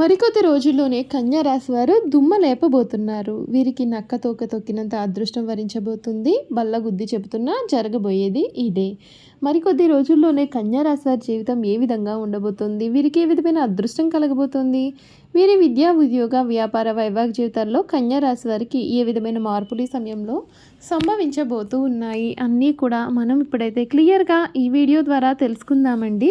మరికొద్ది రోజుల్లోనే కన్యా రాశి వారు దుమ్మ లేపబోతున్నారు. వీరికి నక్క తోక తొక్కినంత అదృష్టం వరించబోతుంది. బల్లగుద్ది చెబుతున్నా జరగబోయేది ఇదే. మరికొద్ది రోజుల్లోనే కన్యా రాశి వారి జీవితం ఏ విధంగా ఉండబోతుంది? వీరికి ఏ విధమైన అదృష్టం కలగబోతుంది? వీరి విద్యా ఉద్యోగ వ్యాపార వైవాహిక జీవితాల్లో కన్యా రాశి వారికి ఏ విధమైన మార్పులు ఈ సమయంలో సంభవించబోతూ ఉన్నాయి? అన్నీ కూడా మనం ఇప్పుడైతే క్లియర్గా ఈ వీడియో ద్వారా తెలుసుకుందామండి.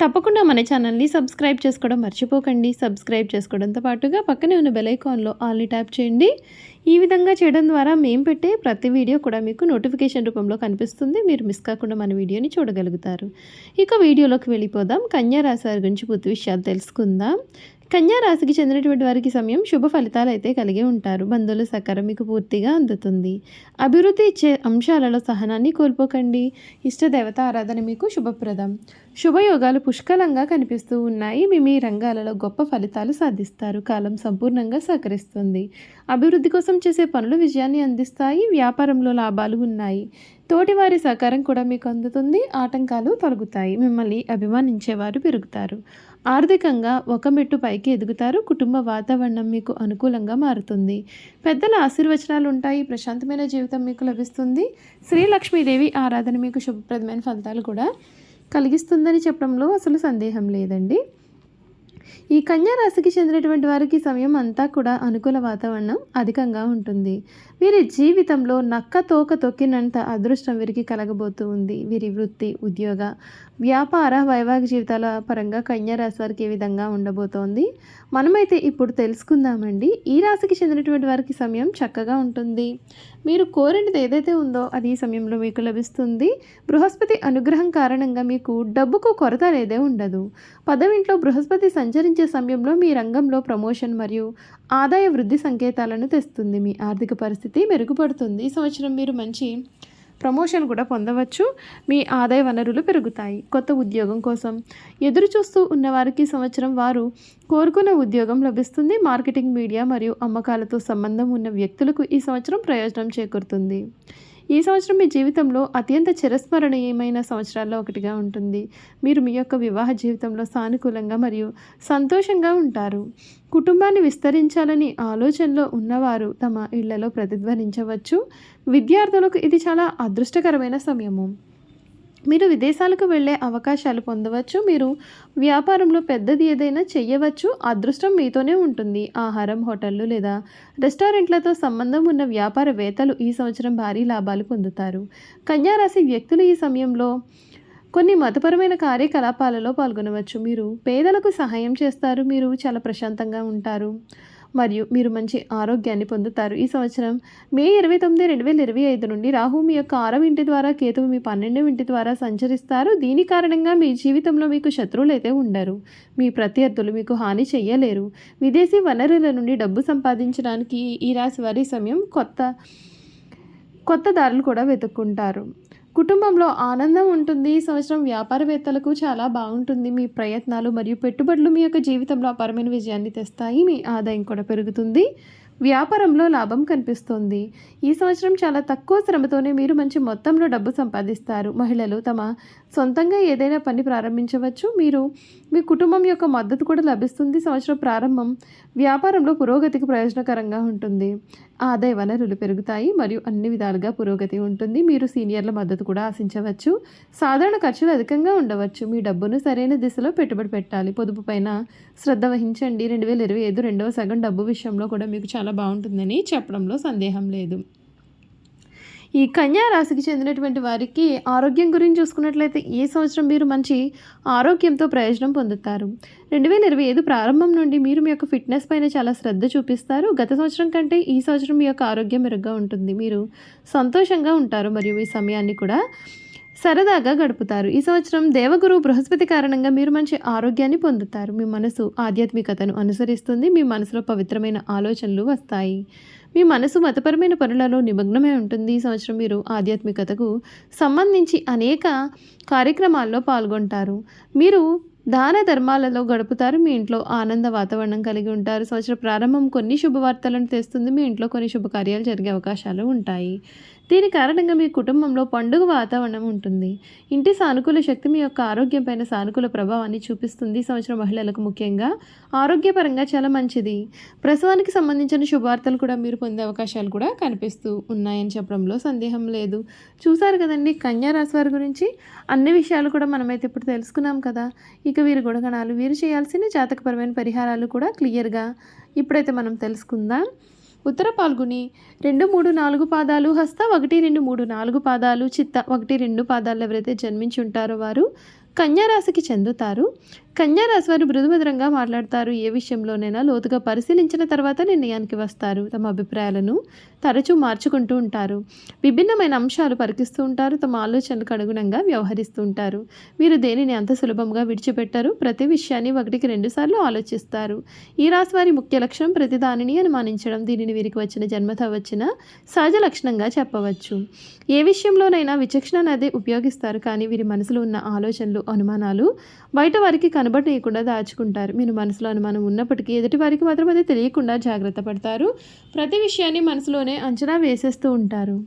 తప్పకుండా మన ఛానల్ని సబ్స్క్రైబ్ చేసుకోవడం మర్చిపోకండి. సబ్స్క్రైబ్ చేసుకోవడంతో పాటుగా పక్కనే ఉన్న బెలైకాన్లో ఆల్ని ట్యాప్ చేయండి. ఈ విధంగా చేయడం ద్వారా మేము పెట్టే ప్రతి వీడియో కూడా మీకు నోటిఫికేషన్ రూపంలో కనిపిస్తుంది. మీరు మిస్ కాకుండా మన వీడియోని చూడగలుగుతారు. ఇక వీడియోలోకి వెళ్ళిపోదాం. కన్యా రాశి గురించి పూర్తి విషయాలు తెలుసుకుందాం. రాశికి చెందినటువంటి వారికి సమయం శుభ ఫలితాలు అయితే కలిగి ఉంటారు. బంధువుల సహకారం మీకు పూర్తిగా అందుతుంది. అభివృద్ధి ఇచ్చే అంశాలలో సహనాన్ని కోల్పోకండి. ఇష్టదేవత ఆరాధన మీకు శుభప్రదం. శుభయోగాలు పుష్కలంగా కనిపిస్తూ ఉన్నాయి. మీ మీ రంగాలలో గొప్ప ఫలితాలు సాధిస్తారు. కాలం సంపూర్ణంగా సహకరిస్తుంది. అభివృద్ధి కోసం చేసే పనులు విజయాన్ని అందిస్తాయి. వ్యాపారంలో లాభాలు ఉన్నాయి. తోటివారి సహకారం కూడా మీకు అందుతుంది ఆటంకాలు తొలగుతాయి. మిమ్మల్ని అభిమానించేవారు పెరుగుతారు. ఆర్థికంగా ఒక మెట్టు పైకి ఎదుగుతారు కుటుంబ వాతావరణం మీకు అనుకూలంగా మారుతుంది. పెద్దల ఆశీర్వచనాలు ఉంటాయి ప్రశాంతమైన జీవితం మీకు లభిస్తుంది. శ్రీ లక్ష్మీదేవి ఆరాధన మీకు శుభప్రదమైన ఫలితాలు కూడా కలిగిస్తుందని చెప్పడంలో అసలు సందేహం లేదండి. ఈ కన్యా రాశికి చెందినటువంటి వారికి సమయం అంతా కూడా అనుకూల వాతావరణం అధికంగా ఉంటుంది. వీరి జీవితంలో నక్క తోక తొక్కినంత అదృష్టం వీరికి కలగబోతూ ఉంది. వీరి వృత్తి ఉద్యోగ వ్యాపార వైవాహిక జీవితాల పరంగా కన్యా రాశి వారికి ఏ విధంగా ఉండబోతోంది? మనమైతే ఇప్పుడు తెలుసుకుందామండి. ఈ రాశికి చెందినటువంటి వారికి సమయం చక్కగా ఉంటుంది. మీరు కోరినది ఏదైతే ఉందో అది ఈ సమయంలో మీకు లభిస్తుంది. బృహస్పతి అనుగ్రహం కారణంగా మీకు డబ్బుకు కొరత అనేదే ఉండదు. పదవింట్లో బృహస్పతి సంచరించే సమయంలో మీ రంగంలో ప్రమోషన్ మరియు ఆదాయ వృద్ధి సంకేతాలను తెస్తుంది. మీ ఆర్థిక పరిస్థితి మెరుగుపడుతుంది. ఈ సంవత్సరం మీరు మంచి ప్రమోషన్ కూడా పొందవచ్చు. మీ ఆదాయ వనరులు పెరుగుతాయి. కొత్త ఉద్యోగం కోసం ఎదురు చూస్తూ ఉన్నవారికి సంవత్సరం వారు కోరుకున్న ఉద్యోగం లభిస్తుంది. మార్కెటింగ్ మీడియా మరియు అమ్మకాలతో సంబంధం ఉన్న వ్యక్తులకు ఈ సంవత్సరం ప్రయోజనం చేకూరుతుంది. ఈ సంవత్సరం మీ జీవితంలో అత్యంత చిరస్మరణీయమైన సంవత్సరాల్లో ఒకటిగా ఉంటుంది. మీరు మీ యొక్క వివాహ జీవితంలో సానుకూలంగా మరియు సంతోషంగా ఉంటారు. కుటుంబాన్ని విస్తరించాలని ఆలోచనలో ఉన్నవారు తమ ఇళ్ళలో ప్రతిధ్వనించవచ్చు. విద్యార్థులకు ఇది చాలా అదృష్టకరమైన సమయము. మీరు విదేశాలకు వెళ్ళే అవకాశాలు పొందవచ్చు మీరు వ్యాపారంలో పెద్దది ఏదైనా చెయ్యవచ్చు అదృష్టం మీతోనే ఉంటుంది. ఆహారం హోటళ్ళు లేదా రెస్టారెంట్లతో సంబంధం ఉన్న వ్యాపారవేత్తలు ఈ సంవత్సరం భారీ లాభాలు పొందుతారు. కన్యారాశి వ్యక్తులు ఈ సమయంలో కొన్ని మతపరమైన కార్యకలాపాలలో పాల్గొనవచ్చు. మీరు పేదలకు సహాయం చేస్తారు మీరు చాలా ప్రశాంతంగా ఉంటారు. మరియు మీరు మంచి ఆరోగ్యాన్ని పొందుతారు. ఈ సంవత్సరం మే ఇరవై తొమ్మిది రెండు వేల ఇరవై ఐదు నుండి రాహు మీ యొక్క ఆరవ ఇంటి ద్వారా కేతువు మీ పన్నెండవ ఇంటి ద్వారా సంచరిస్తారు. దీని కారణంగా మీ జీవితంలో మీకు శత్రువులు అయితే ఉండరు. మీ ప్రత్యర్థులు మీకు హాని చేయలేరు విదేశీ వనరుల నుండి డబ్బు సంపాదించడానికి ఈ రాశి వారి సమయం కొత్త కొత్త దారులు కూడా వెతుక్కుంటారు. కుటుంబంలో ఆనందం ఉంటుంది. ఈ సంవత్సరం వ్యాపారవేత్తలకు చాలా బాగుంటుంది. మీ ప్రయత్నాలు మరియు పెట్టుబడులు మీ యొక్క జీవితంలో అపారమైన విజయాన్ని తెస్తాయి. మీ ఆదాయం కూడా పెరుగుతుంది. వ్యాపారంలో లాభం కనిపిస్తోంది. ఈ సంవత్సరం చాలా తక్కువ శ్రమతోనే మీరు మంచి మొత్తంలో డబ్బు సంపాదిస్తారు. మహిళలు తమ సొంతంగా ఏదైనా పని ప్రారంభించవచ్చు. మీరు మీ కుటుంబం యొక్క మద్దతు కూడా లభిస్తుంది. సంవత్సరం ప్రారంభం వ్యాపారంలో పురోగతికి ప్రయోజనకరంగా ఉంటుంది. ఆదాయ వనరులు పెరుగుతాయి మరియు అన్ని విధాలుగా పురోగతి ఉంటుంది. మీరు సీనియర్ల మద్దతు కూడా ఆశించవచ్చు. సాధారణ ఖర్చులు అధికంగా ఉండవచ్చు. మీ డబ్బును సరైన దిశలో పెట్టుబడి పెట్టాలి. పొదుపు పైన శ్రద్ధ వహించండి. రెండు వేల ఇరవై ఐదు రెండవ సగం డబ్బు విషయంలో కూడా మీకు చాలా చాలా బాగుంటుందని చెప్పడంలో సందేహం లేదు. ఈ కన్యా రాశికి చెందినటువంటి వారికి ఆరోగ్యం గురించి చూసుకున్నట్లయితే ఈ సంవత్సరం మీరు మంచి ఆరోగ్యంతో ప్రయోజనం పొందుతారు. రెండు వేల ఇరవై ఐదు ప్రారంభం నుండి మీరు మీ యొక్క ఫిట్నెస్ పైన చాలా శ్రద్ధ చూపిస్తారు. గత సంవత్సరం కంటే ఈ సంవత్సరం మీ యొక్క ఆరోగ్యం మెరుగ్గా ఉంటుంది. మీరు సంతోషంగా ఉంటారు మరియు ఈ సమయాన్ని కూడా సరదాగా గడుపుతారు. ఈ సంవత్సరం దేవగురు బృహస్పతి కారణంగా మీరు మంచి ఆరోగ్యాన్ని పొందుతారు. మీ మనసు ఆధ్యాత్మికతను అనుసరిస్తుంది. మీ మనసులో పవిత్రమైన ఆలోచనలు వస్తాయి. మీ మనసు మతపరమైన పనులలో నిమగ్నమై ఉంటుంది. ఈ సంవత్సరం మీరు ఆధ్యాత్మికతకు సంబంధించి అనేక కార్యక్రమాల్లో పాల్గొంటారు. మీరు దాన ధర్మాలలో గడుపుతారు. మీ ఇంట్లో ఆనంద వాతావరణం కలిగి ఉంటారు. సంవత్సర ప్రారంభం కొన్ని శుభవార్తలను తెస్తుంది. మీ ఇంట్లో కొన్ని శుభకార్యాలు జరిగే అవకాశాలు ఉంటాయి. దీని కారణంగా మీ కుటుంబంలో పండుగ వాతావరణం ఉంటుంది. ఇంటి సానుకూల శక్తి మీ యొక్క ఆరోగ్యం పైన సానుకూల ప్రభావాన్ని చూపిస్తుంది సంవత్సరం మహిళలకు ముఖ్యంగా. ఆరోగ్యపరంగా చాలా మంచిది. ప్రసవానికి సంబంధించిన శుభార్తలు కూడా మీరు పొందే అవకాశాలు కూడా కనిపిస్తూ ఉన్నాయని చెప్పడంలో సందేహం లేదు. చూసారు కదండి కన్యా రాశి వారి గురించి? అన్ని విషయాలు కూడా మనమైతే ఇప్పుడు తెలుసుకున్నాం కదా. ఇక వీరి గుణగణాలు వీరు చేయాల్సిన జాతకపరమైన పరిహారాలు కూడా క్లియర్గా ఇప్పుడైతే మనం తెలుసుకుందాం. ఉత్తర పాల్గొని రెండు మూడు నాలుగు పాదాలు హస్త ఒకటి రెండు మూడు నాలుగు పాదాలు చిత్త ఒకటి రెండు పాదాలు ఎవరైతే జన్మించి ఉంటారో వారు కన్యారాశికి చెందుతారు. కన్యారాశి వారు మృదుమధురంగా మాట్లాడతారు. ఏ విషయంలోనైనా లోతుగా పరిశీలించిన తర్వాత నిర్ణయానికి వస్తారు. తమ అభిప్రాయాలను తరచూ మార్చుకుంటూ ఉంటారు. విభిన్నమైన అంశాలు పరికిస్తూ ఉంటారు. తమ ఆలోచనలకు అనుగుణంగా వ్యవహరిస్తూ ఉంటారు. వీరు దేనిని అంత సులభంగా విడిచిపెట్టరు? ప్రతి విషయాన్ని ఒకటికి రెండుసార్లు ఆలోచిస్తారు. ఈ రాశి వారి ముఖ్య లక్షణం ప్రతి దానిని అనుమానించడం. దీనిని వీరికి వచ్చిన జన్మత వచ్చిన సహజ లక్షణంగా చెప్పవచ్చు. ఏ విషయంలోనైనా విచక్షణ అనేది ఉపయోగిస్తారు. కానీ వీరి మనసులో ఉన్న ఆలోచనలు అనుమానాలు బయట వారికి కనబడేయకుండా దాచుకుంటారు. మీరు మనసులో అనుమానం ఉన్నప్పటికీ ఎదుటి వారికి మాత్రం అది తెలియకుండా జాగ్రత్త పడతారు. ప్రతి విషయాన్ని మనసులోనే అంచనా వేసేస్తూ ఉంటారు.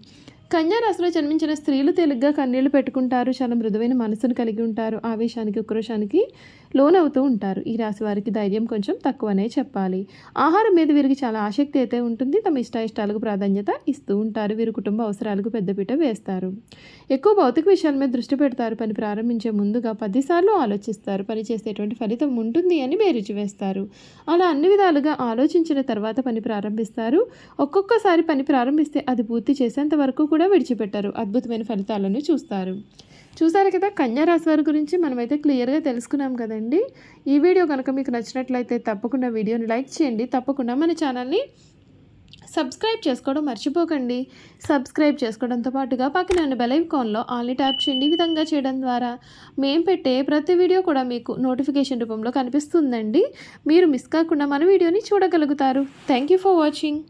కన్యారాశిలో జన్మించిన స్త్రీలు తేలిగ్గా కన్నీళ్ళు పెట్టుకుంటారు. చాలా మృదువైన మనసును కలిగి ఉంటారు. ఆవేశానికి ఉక్రోషానికి లోనవుతూ ఉంటారు. ఈ రాశి వారికి ధైర్యం కొంచెం తక్కువనే చెప్పాలి. ఆహారం మీద వీరికి చాలా ఆసక్తి అయితే ఉంటుంది. తమ ఇష్టాయిష్టాలకు ప్రాధాన్యత ఇస్తూ ఉంటారు. వీరు కుటుంబ అవసరాలకు పెద్దపీట వేస్తారు. ఎక్కువ భౌతిక విషయాల మీద దృష్టి పెడతారు. పని ప్రారంభించే ముందుగా పదిసార్లు ఆలోచిస్తారు. పని చేసేటువంటి ఫలితం ఉంటుంది అని బేరుచి వేస్తారు. అలా అన్ని విధాలుగా ఆలోచించిన తర్వాత పని ప్రారంభిస్తారు. ఒక్కొక్కసారి పని ప్రారంభిస్తే అది పూర్తి చేసేంత వరకు కూడా విడిచిపెట్టారు. అద్భుతమైన ఫలితాలను చూస్తారు. చూసారు కదా కన్యారాశి వారి గురించి మనమైతే క్లియర్గా తెలుసుకున్నాం కదండి. ఈ వీడియో కనుక మీకు నచ్చినట్లయితే తప్పకుండా వీడియోని లైక్ చేయండి. తప్పకుండా మన ఛానల్ని సబ్స్క్రైబ్ చేసుకోవడం మర్చిపోకండి. సబ్స్క్రైబ్ చేసుకోవడంతో పాటుగా పక్కన ఉన్న బెల్ ఐకాన్లో ఆల్ని ట్యాప్ చేయండి. ఈ విధంగా చేయడం ద్వారా మేము పెట్టే ప్రతి వీడియో కూడా మీకు నోటిఫికేషన్ రూపంలో కనిపిస్తుందండి. మీరు మిస్ కాకుండా మన వీడియోని చూడగలుగుతారు. Thank you for watching